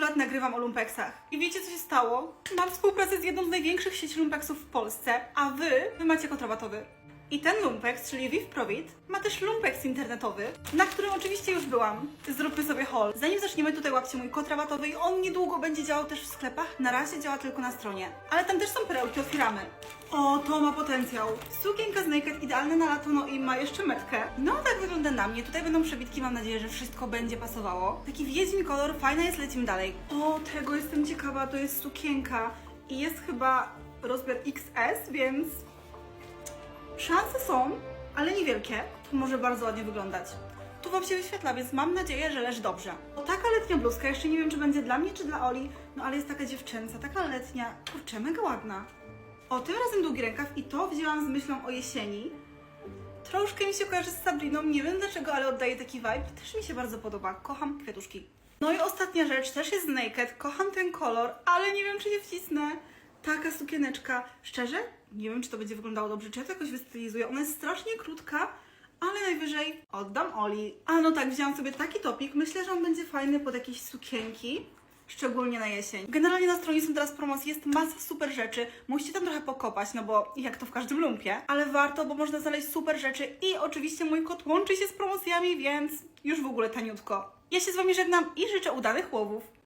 lat nagrywam o lumpeksach. I wiecie, co się stało? Mam współpracę z jedną z największych sieci lumpeksów w Polsce, a wy, wy macie kod rabatowy. I ten lumpeks, czyli Viv Provit, ma też lumpeks internetowy, na którym oczywiście już byłam. Zróbmy sobie haul. Zanim zaczniemy, tutaj łapcie mój kod rabatowy i on niedługo będzie działał też w sklepach. Na razie działa tylko na stronie. Ale tam też są perełki, otwieramy. O, to ma potencjał. Sukienka z Naked idealna na lato, no i ma jeszcze metkę. No, tak wygląda na mnie. Tutaj będą przebitki, mam nadzieję, że wszystko będzie pasowało. Taki wiedźmi kolor, fajna jest, lecimy dalej. O, tego jestem ciekawa, to jest sukienka i jest chyba rozmiar XS, więc Szanse są, ale niewielkie. To może bardzo ładnie wyglądać. Tu Wam się wyświetla, więc mam nadzieję, że leży dobrze. O taka letnia bluzka, jeszcze nie wiem, czy będzie dla mnie, czy dla Oli, no ale jest taka dziewczęca, taka letnia. Kurczę, mega ładna. O, tym razem długi rękaw i to wzięłam z myślą o jesieni. Troszkę mi się kojarzy z Sabriną, nie wiem dlaczego, ale oddaje taki vibe. Też mi się bardzo podoba. Kocham kwiatuszki. No i ostatnia rzecz, też jest Naked. Kocham ten kolor, ale nie wiem, czy je wcisnę. Taka sukieneczka. Szczerze, nie wiem, czy to będzie wyglądało dobrze, czy ja to jakoś wystylizuję. Ona jest strasznie krótka, ale najwyżej oddam Oli. A no tak, wzięłam sobie taki topik. Myślę, że on będzie fajny pod jakieś sukienki. Szczególnie na jesień. Generalnie na stronie są teraz promocje, jest masa super rzeczy. Musicie tam trochę pokopać, no bo jak to w każdym lumpie. Ale warto, bo można znaleźć super rzeczy i oczywiście mój kod łączy się z promocjami, więc już w ogóle taniutko. Ja się z Wami żegnam i życzę udanych łowów.